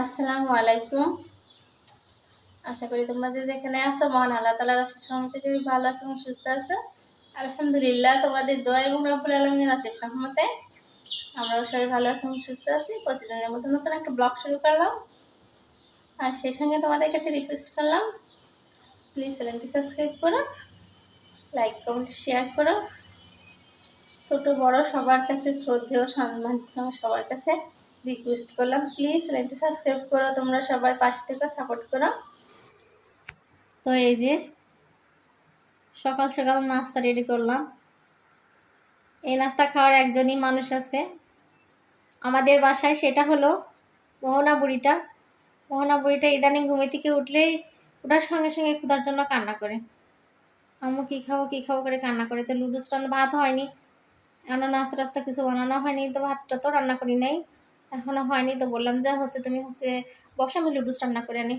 আসসালামু আলাইকুম। আশা করি তোমরা যে যেখানে আছো, মহান আল্লাহ তালার আশেষ সহমতে খুবই ভালো আছো এবং সুস্থ আছো। আলহামদুলিল্লাহ, তোমাদের দোয়া এবং রব্বুল আলমীর আশেষ সহমতে আমরাও সবাই ভালো আছি এবং সুস্থ আছি। প্রতিদিনের মতো নতুন একটা ব্লগ শুরু করলাম। আর সেই সঙ্গে তোমাদের কাছে রিকোয়েস্ট করলাম প্লিজ চ্যানেলটি সাবস্ক্রাইব করো লাইক কমেন্ট শেয়ার করো। ছোট, বড়, সবার কাছে শ্রদ্ধেয় সম্মান সবার কাছে রিকোয়েস্ট করলাম। প্লিজ চ্যানেলটি সাবস্ক্রাইব করো, তোমরা সবাই পাশে থেকে সাপোর্ট করো। তো এই যে, সকাল সকাল নাস্তা রেডি করলাম। এই নাস্তা খাওয়ার একজনই মানুষ আছে। আমাদের বাসায় সেটা হলো মোহনা বুড়িটা। মোহনা বুড়িটা ইদানিং ঘুমে থেকে উঠলেই ওটার সঙ্গে সঙ্গে ক্ষুধার জন্য কান্না করে। আম্মু, কী খাব কী খাব করে কান্না করে? তো লুডুস ভাত হয়নি। এখনও নাস্তা টাস্তা কিছু বানানো হয়নি, তো ভাতটা তো রান্না করি নাই। এখনও হয়নি, তো বললাম যা হচ্ছে তুমি হচ্ছে বসা আমি লুডুস রান্না করে আনি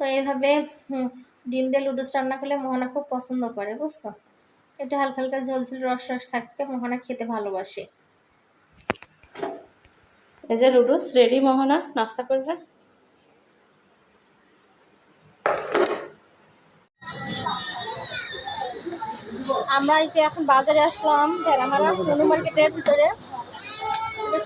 তো এইভাবে ডিম দিয়ে লুডুস রান্না করলে মোহনা খুব পছন্দ করে, বুঝছ? একটু হালকা হালকা ঝোল ঝোল রস রস থাকতে মোহনা খেতে ভালোবাসে। এই যে লুডুস রেডি মোহনা, নাস্তা করবে? আমরা এই যে এখন বাজারে আসলাম, ভেড়ামারা মার্কেটের ভিতরে।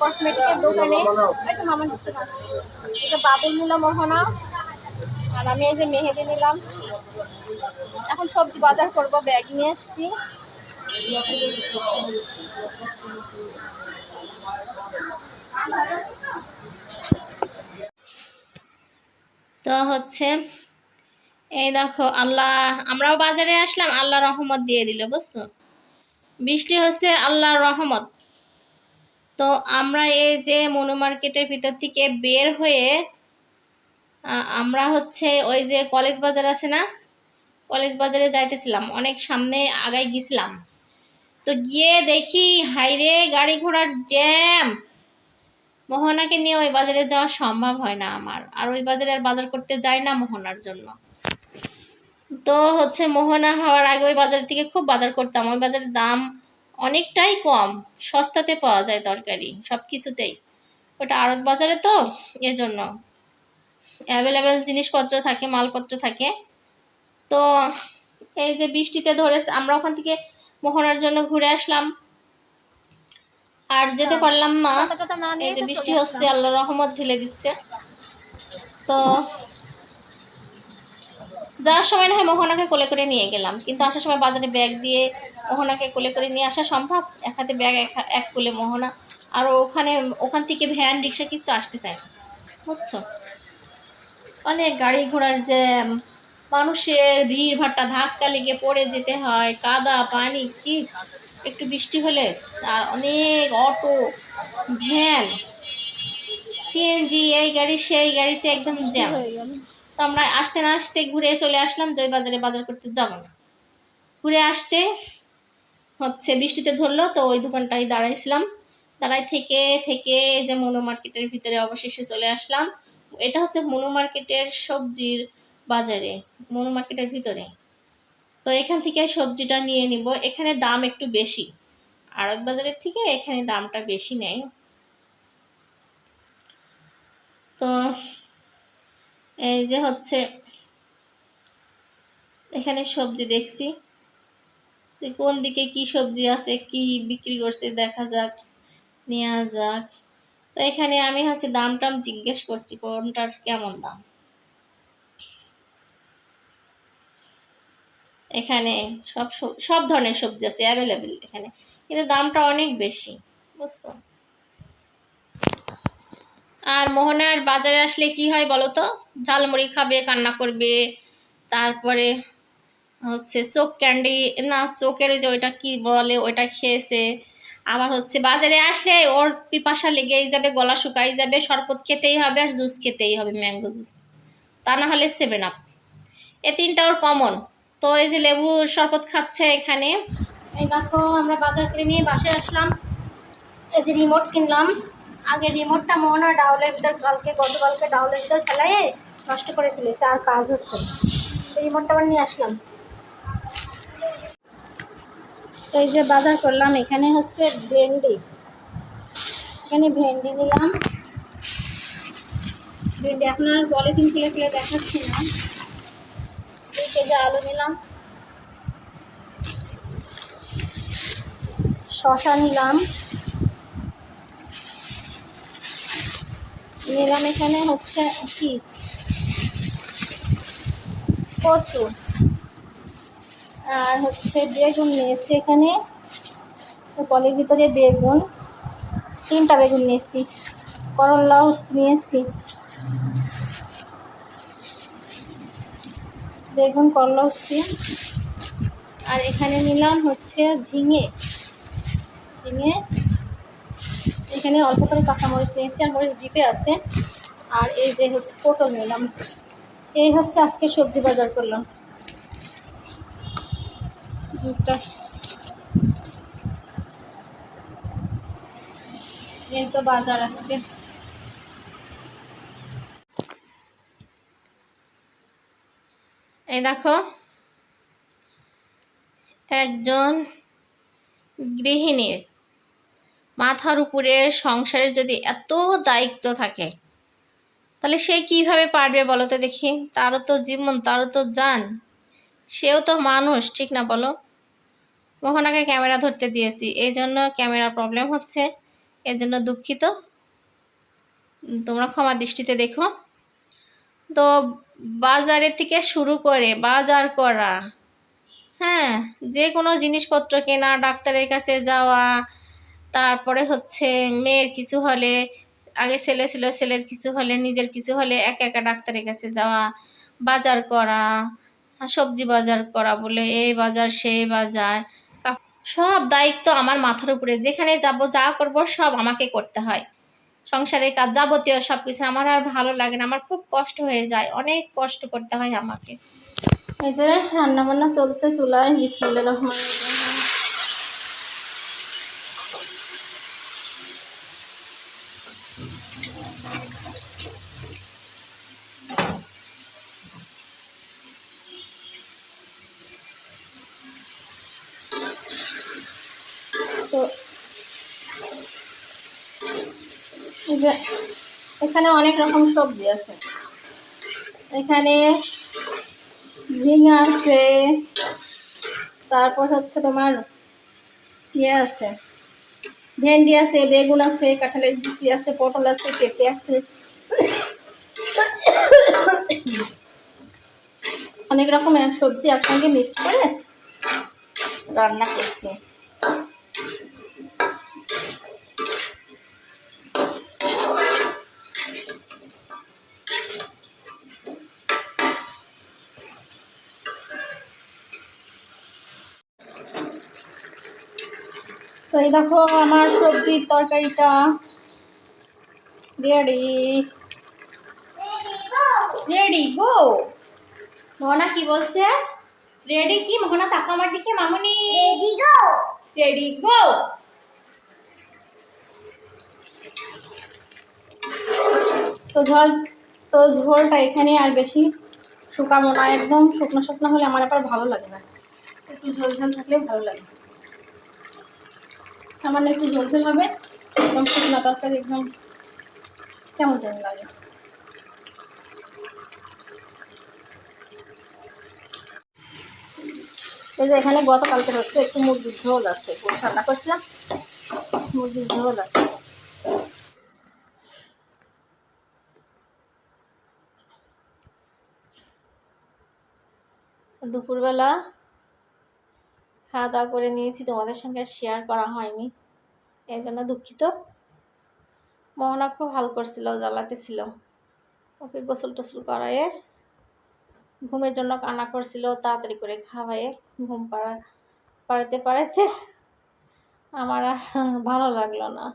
কসমেটিকের দোকানে। তো মামা না। যে বাবুল মোহনা। আর আমি এই যে মেহেদি নিলাম। এখন সবজি বাজার করব, ব্যাগ নিয়ে এসছি তো হচ্ছে, এই দেখো, আল্লাহ, আমরাও বাজারে আসলাম, আল্লাহ রহমত দিয়ে দিল, বুঝছ? বৃষ্টি হচ্ছে, আল্লাহর রহমত। তো আমরা এই যে মনু মার্কেটের ভিতর থেকে বের হয়ে আমরা হচ্ছে ওই যে কলেজ বাজার আছে না? কলেজ বাজারে যাইতেছিলাম। অনেক সামনে আগায় গেছিলাম। তো গিয়ে দেখি হাইরে গাড়ি ঘোড়ার জ্যাম! মোহনাকে নিয়ে ওই বাজারে যাওয়া সম্ভব হয় না আমার। আর ওই বাজারে আর বাজার করতে যাই না মোহনার জন্য। তো হচ্ছে মোহনা হওয়ার আগে ওই বাজার থেকে খুব বাজার করতাম। ওই বাজারের দাম অনেকটাই কম। সস্তাতে পাওয়া যায় তরকারি সব কিছুতেই ওটা আড়ত বাজারে তো এজন্য। অ্যাভেলেবেল জিনিসপত্র থাকে মালপত্র থাকে। তো এই যে বৃষ্টিতে ধরে আমরা ওখান থেকে মোহনার জন্য ঘুরে আসলাম। আর যেতে পারলাম না। এই যে বৃষ্টি হচ্ছে আল্লাহ রহমত ঢেলে দিচ্ছে। তো যাওয়ার সময় না হয় মোহনাকে কোলে করে নিয়ে গেলাম। কিন্তু আসার সময় বাজারে ব্যাগ দিয়ে মোহনাকে কোলে করে নিয়ে আসা সম্ভব? এক হাতে ব্যাগ এক কোলে মোহনা। আর ওখানে ওখান থেকে ভ্যান রিক্সা কিছু আসতে চায় না। বুঝছ? অনেক গাড়ি ঘোড়ার জ্যাম। মানুষের ভিড় ভাট্টা ধাক্কা লেগে পড়ে যেতে হয়। কাদা পানি কি? একটু বৃষ্টি হলে আর অনেক অটো ভ্যান। সিএনজি এই গাড়ি সেই গাড়িতে একদম জ্যাম। আমরা আসতে না আসতে ঘুরে চলে আসলাম জয় বাজারে বাজার করতে যাব না। ঘুরে আসতে হচ্ছে বৃষ্টিতে ধরলো, তো ওই দোকানটায় দাঁড়াইছিলাম। দাঁড়াই থেকে থেকে যে মনো মার্কেটের ভিতরে অবশেষে চলে আসলাম। এটা হচ্ছে মনো মার্কেটের সবজির বাজারে, মনো মার্কেটের ভিতরে। তো এখান থেকে সবজিটা নিয়ে নিব। এখানে দাম একটু বেশি। আড়ত বাজারের থেকে এখানে দামটা বেশি নেয় তো যে হচ্ছে, এখানে সবজি দেখছি। কোন দিকে কি সবজি আছে, কি বিক্রি করছে, দেখা যাক নেওয়া যাক। তো এখানে আমি হচ্ছে দাম টাম জিজ্ঞেস করছি কোনটার কেমন দাম? এখানে সব- সব ধরনের সবজি আছে অ্যাভেলেবেল এখানে। কিন্তু দামটা অনেক বেশি, বুঝছ? আর মোহনার বাজারে আসলে কি হয় বলো তো? ঝালমুড়ি খাবে, কান্না করবে, তারপরে হচ্ছে চোখ ক্যান্ডি না, চোখের যে ওইটা কি বলে, ওইটা খেয়েছে। আবার হচ্ছে বাজারে আসলে ওর পিপাসা লেগেই যাবে, গলা শুকাই যাবে, শরবত খেতেই হবে আর জুস খেতেই হবে ম্যাঙ্গো জুস তা না হলে সেভেন আপ এ তিনটা ওর কমন তো এই যে লেবুর শরবত খাচ্ছে এখানে। এই দেখো, আমরা বাজার করে নিয়ে বাসায় আসলাম। এই যে রিমোট কিনলাম। আগে রিমোটটা মনে হয় ডাউলের ভিতর, কালকে, গতকালকে ডাউলের ভিতর ফেলাই নষ্ট করে ফেলেছে, আর কাজ হচ্ছে রিমোটটা আবার নিয়ে আসলাম। এই যে বাজার করলাম, এখানে হচ্ছে ভেন্ডি। এখানে ভেন্ডি নিলাম। ভেন্ডি এখন আর পলিথিন খুলে খুলে দেখাচ্ছি না। দুই কেজি আলু নিলাম। শশা নিলাম। নিলাম এখানে হচ্ছে কি? কচু। আর হচ্ছে বেগুন নিয়েছি এখানে। কলের ভিতরে বেগুন। তিনটা বেগুন নিয়েছি। করলাও নিয়েছি। বেগুন, করলা হচ্ছে আর এখানে নিলাম হচ্ছে ঝিঙে। ঝিঙে এখানে অল্প করে কাঁচামরিচ নিয়েছি, আর মরিচ ডিপে আছে। আর এই যে হচ্ছে পটল নিলাম। এই হচ্ছে আজকে সবজি বাজার করলাম। এই তো বাজার আজকে। এই দেখো একজন গৃহিণীর মাথার উপরে সংসারে যদি এত দায়িত্ব থাকে, তাহলে সে কীভাবে পারবে বলো তো দেখি? তারও তো জীবন, তারও তো যান। সেও তো মানুষ, ঠিক না বলো? মোহনাকে ক্যামেরা ধরতে দিয়েছি এই জন্য ক্যামেরা প্রবলেম হচ্ছে এর জন্য দুঃখিত। তোমরা ক্ষমা দৃষ্টিতে দেখো। তো বাজারের থেকে শুরু করে বাজার করা হ্যাঁ যে কোনো জিনিসপত্র কেনা, ডাক্তারের কাছে যাওয়া তারপরে হচ্ছে মেয়ের কিছু হলে, আগে ছেলে ছিল, ছেলের কিছু হলে, নিজের কিছু হলে একা একা ডাক্তারের কাছে যাওয়া, বাজার করা, সবজি বাজার করা বলে, এই বাজার, সেই বাজার। সব দায়িত্ব আমার মাথার উপরে। যেখানে যাব, যা করব, সব আমাকে করতে হয়। সংসারের কাজ যাবতীয় সব কিছু আমার আর ভালো লাগে না। আমার খুব কষ্ট হয়ে যায়। অনেক কষ্ট করতে হয় আমাকে। এই যে রান্না বান্না চলছে চুলায়। বিসমিল্লাহির রহমানির রহিম তো এই যে এখানে অনেক রকম সবজি আছে। এখানে ঝিঙা আছে, তারপর হচ্ছে তোমার ইয়ে আছে, ভেন্ডি আছে, বেগুন আছে, কাঁঠালের বিচি আছে, পটল আছে, পেঁপে আছে। অনেক রকমের সবজি একসঙ্গে মিক্সড করে রান্না করছি। তো এই দেখো আমার সবজির তরকারিটা। রেডি রেডি গো মোহনা কি বলছে? রেডি কি? মোহনা তাকো আমার দিকে মামুনি। রেডি গো রেডি গো তো ঝোল তো ঝোলটা এখানে আর বেশি শুকাবো না একদম শুকনো শুকনো হলে আমার আবার ভালো লাগে না। একটু ঝোল ঝোল থাকলে ভালো লাগে। সামান্য একটু ঝোল হবে। একদম শুকনো তরকারি, একদম কেমন যেন লাগে। এই যে এখানে গতকালকে হচ্ছে একটু মুরগির ঝোল আছে ঠান্ডা করছিলাম। মুরগির ঝোল আছে। দুপুরবেলা খাওয়া দাওয়া করে নিয়েছি, তোমাদের সঙ্গে শেয়ার করা হয়নি। এই জন্য দুঃখিত। মোহনা খুব ভালো করছিল জ্বালাতে ছিল ওকে গোসল টোসল করায়ে ঘুমের জন্য কান্না করছিল, তাড়াতাড়ি করে খাওয়ায়ে ঘুম পাড়া, পাড়াতে পাড়াতে আমার ভালো লাগল না।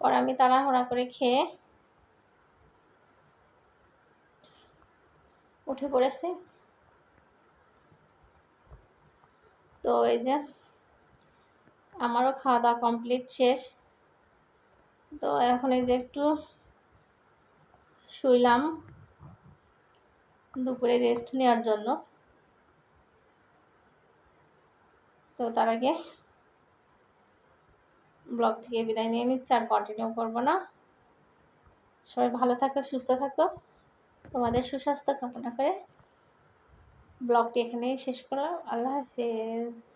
পরে আমি তাড়াহুড়া করে খেয়ে উঠে পড়েছি। তো এই যে আমারও খাওয়া দাওয়া কমপ্লিট শেষ। তো এখন এই যে একটু শুইলাম দুপুরে রেস্ট নেওয়ার জন্য। তো তার আগে ব্লগ থেকে বিদায় নিয়ে নিচ্ছি আর কন্টিনিউ করব না। সবাই ভালো থাকো, সুস্থ থাকো। তোমাদের সুস্বাস্থ্য কামনা করে ব্লগটি এখানেই শেষ করলাম। আল্লাহ হাফেজ।